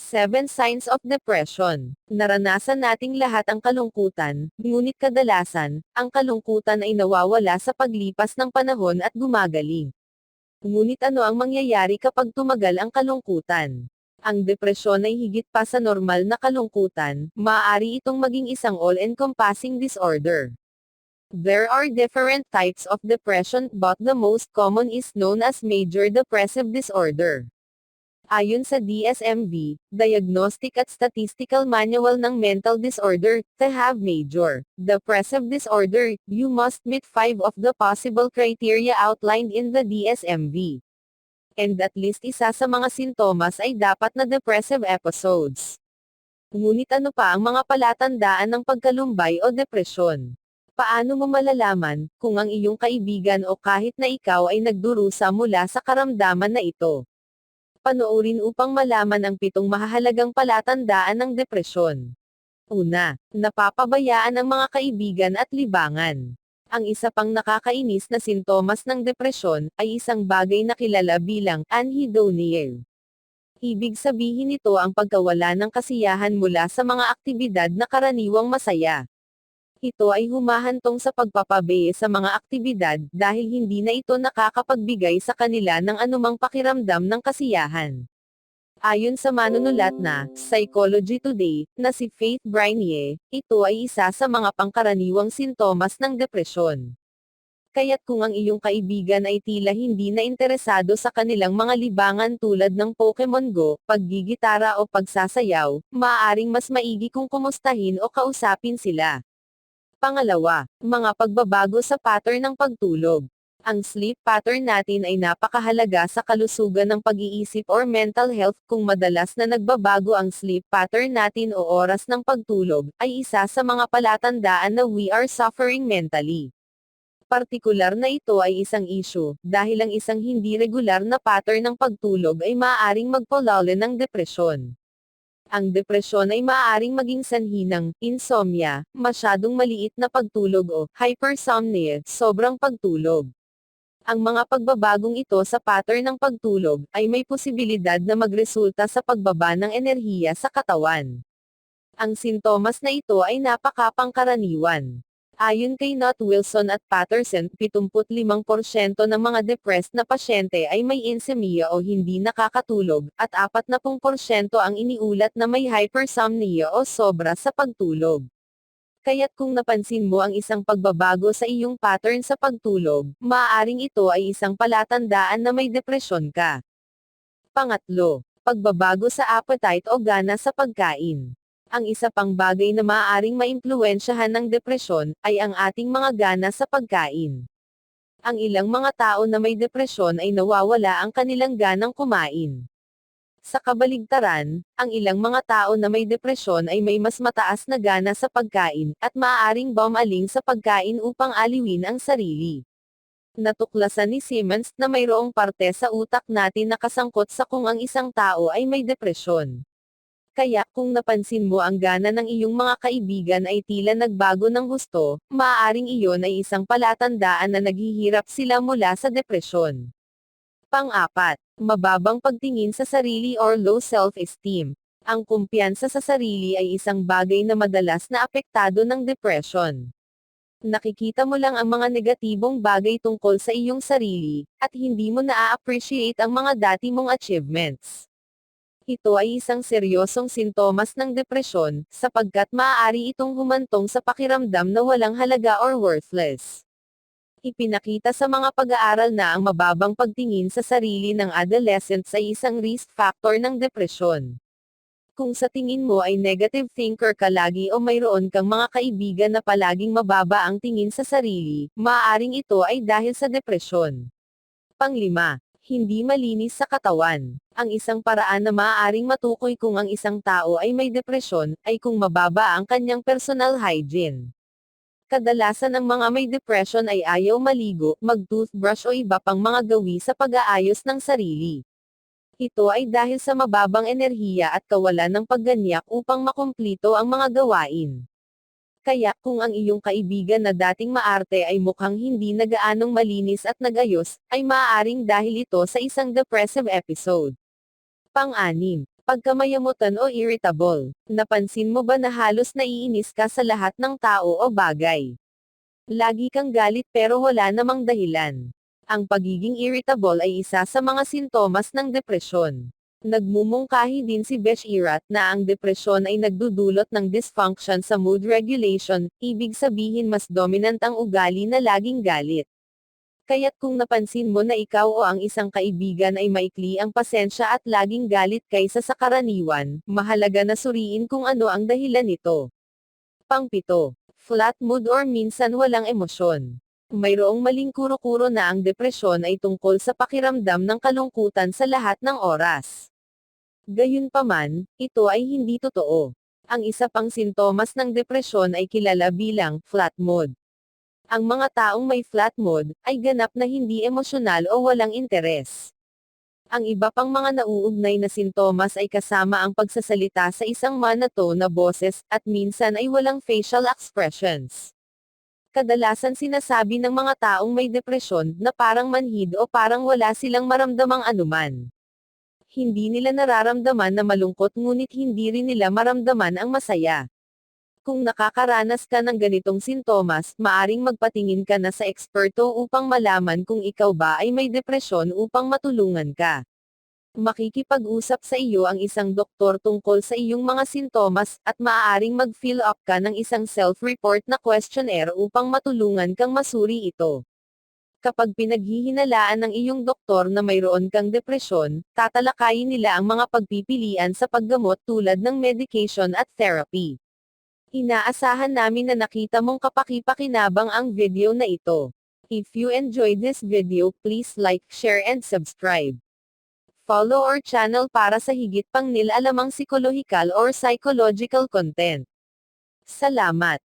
Seven Signs of Depression. Naranasan nating lahat ang kalungkutan, ngunit kadalasan, ang kalungkutan ay nawawala sa paglipas ng panahon at gumagaling. Ngunit ano ang mangyayari kapag tumagal ang kalungkutan? Ang depresyon ay higit pa sa normal na kalungkutan, maaari itong maging isang all-encompassing disorder. There are different types of depression, but the most common is known as major depressive disorder. Ayon sa DSMV, Diagnostic at Statistical Manual ng Mental Disorder, to have major depressive disorder, you must meet five of the possible criteria outlined in the DSMV. And at least isa sa mga sintomas ay dapat na depressive episodes. Ngunit ano pa ang mga palatandaan ng pagkalumbay o depresyon? Paano mo malalaman kung ang iyong kaibigan o kahit na ikaw ay nagdurusa mula sa karamdaman na ito? Panoorin upang malaman ang pitong mahahalagang palatandaan ng depresyon. Una, napapabayaan ang mga kaibigan at libangan. Ang isa pang nakakainis na sintomas ng depresyon ay isang bagay na kilala bilang anhedonia. Ibig sabihin nito ang pagkawala ng kasiyahan mula sa mga aktibidad na karaniwang masaya. Ito ay humahantong sa pagpapabe sa mga aktibidad dahil hindi na ito nakakapagbigay sa kanila ng anumang pakiramdam ng kasiyahan. Ayon sa manunulat na Psychology Today na si Faith Brinier, ito ay isa sa mga pangkaraniwang sintomas ng depresyon. Kaya't kung ang iyong kaibigan ay tila hindi na interesado sa kanilang mga libangan tulad ng Pokemon Go, paggigitara o pagsasayaw, maaaring mas maigi kung kumustahin o kausapin sila. Pangalawa, mga pagbabago sa pattern ng pagtulog. Ang sleep pattern natin ay napakahalaga sa kalusugan ng pag-iisip or mental health kung madalas na nagbabago ang sleep pattern natin o oras ng pagtulog, ay isa sa mga palatandaan na we are suffering mentally. Partikular na ito ay isang issue, dahil ang isang hindi regular na pattern ng pagtulog ay maaaring magpulaulan ng depresyon. Ang depresyon ay maaaring maging sanhi ng insomnia, masyadong maliit na pagtulog o hypersomnia, sobrang pagtulog. Ang mga pagbabagong ito sa pattern ng pagtulog ay may posibilidad na magresulta sa pagbaba ng enerhiya sa katawan. Ang sintomas na ito ay napakapangkaraniwan. Ayon kay Not Wilson at Patterson, 75% ng mga depressed na pasyente ay may insomnia o hindi nakakatulog, at 40% ang iniulat na may hypersomnia o sobra sa pagtulog. Kaya't kung napansin mo ang isang pagbabago sa iyong pattern sa pagtulog, maaaring ito ay isang palatandaan na may depresyon ka. Pangatlo, pagbabago sa appetite o gana sa pagkain. Ang isa pang bagay na maaaring maimpluwensyahan ng depresyon, ay ang ating mga gana sa pagkain. Ang ilang mga tao na may depresyon ay nawawala ang kanilang ganang kumain. Sa kabaligtaran, ang ilang mga tao na may depresyon ay may mas mataas na gana sa pagkain, at maaaring bumaling sa pagkain upang aliwin ang sarili. Natuklasan ni Simmons na mayroong parte sa utak natin na kasangkot sa kung ang isang tao ay may depresyon. Kaya, kung napansin mo ang gana ng iyong mga kaibigan ay tila nagbago ng gusto, maaaring iyon ay isang palatandaan na naghihirap sila mula sa depresyon. Pang-apat, mababang pagtingin sa sarili or low self-esteem. Ang kumpiyansa sa sarili ay isang bagay na madalas na apektado ng depression. Nakikita mo lang ang mga negatibong bagay tungkol sa iyong sarili, at hindi mo na-appreciate ang mga dati mong achievements. Ito ay isang seryosong sintomas ng depresyon, sapagkat maaari itong humantong sa pakiramdam na walang halaga or worthless. Ipinakita sa mga pag-aaral na ang mababang pagtingin sa sarili ng adolescents ay isang risk factor ng depresyon. Kung sa tingin mo ay negative thinker ka lagi o mayroon kang mga kaibigan na palaging mababa ang tingin sa sarili, maaaring ito ay dahil sa depresyon. Panglima, hindi malinis sa katawan. Ang isang paraan na maaaring matukoy kung ang isang tao ay may depresyon, ay kung mababa ang kanyang personal hygiene. Kadalasan ang mga may depression ay ayaw maligo, mag-toothbrush o iba pang mga gawi sa pag-aayos ng sarili. Ito ay dahil sa mababang enerhiya at kawalan ng pagganyak upang makumplito ang mga gawain. Kaya, kung ang iyong kaibigan na dating maarte ay mukhang hindi na gaanong malinis at nagayos, ay maaaring dahil ito sa isang depressive episode. Pang-anim, Pagkamayamutan o irritable. Napansin mo ba na halos naiinis ka sa lahat ng tao o bagay? Lagi kang galit pero wala namang dahilan. Ang pagiging irritable ay isa sa mga sintomas ng depresyon. Nagmumungkahi din si Beshirat na ang depresyon ay nagdudulot ng dysfunction sa mood regulation, ibig sabihin mas dominant ang ugali na laging galit. Kaya't kung napansin mo na ikaw o ang isang kaibigan ay maikli ang pasensya at laging galit kaysa sa karaniwan, mahalaga na suriin kung ano ang dahilan nito. Pangpito. Flat mood or minsan walang emosyon. Mayroong maling kuro-kuro na ang depresyon ay tungkol sa pakiramdam ng kalungkutan sa lahat ng oras. Gayunpaman, ito ay hindi totoo. Ang isa pang sintomas ng depresyon ay kilala bilang flat mood. Ang mga taong may flat mood ay ganap na hindi emosyonal o walang interes. Ang iba pang mga nauugnay na sintomas ay kasama ang pagsasalita sa isang monotone na boses at minsan ay walang facial expressions. Kadalasan sinasabi ng mga taong may depresyon na parang manhid o parang wala silang maramdamang anuman. Hindi nila nararamdaman na malungkot ngunit hindi rin nila maramdaman ang masaya. Kung nakakaranas ka ng ganitong sintomas, maaring magpatingin ka na sa eksperto upang malaman kung ikaw ba ay may depresyon upang matulungan ka. Makikipag-usap sa iyo ang isang doktor tungkol sa iyong mga sintomas, at maaaring mag-fill up ka ng isang self-report na questionnaire upang matulungan kang masuri ito. Kapag pinaghihinalaan ng iyong doktor na mayroon kang depresyon, tatalakayin nila ang mga pagpipilian sa paggamot tulad ng medication at therapy. Inaasahan namin na nakita mong kapaki-pakinabang ang video na ito. If you enjoyed this video, please like, share and subscribe. Follow our channel para sa higit pang nilalamang psikolohikal or psychological content. Salamat!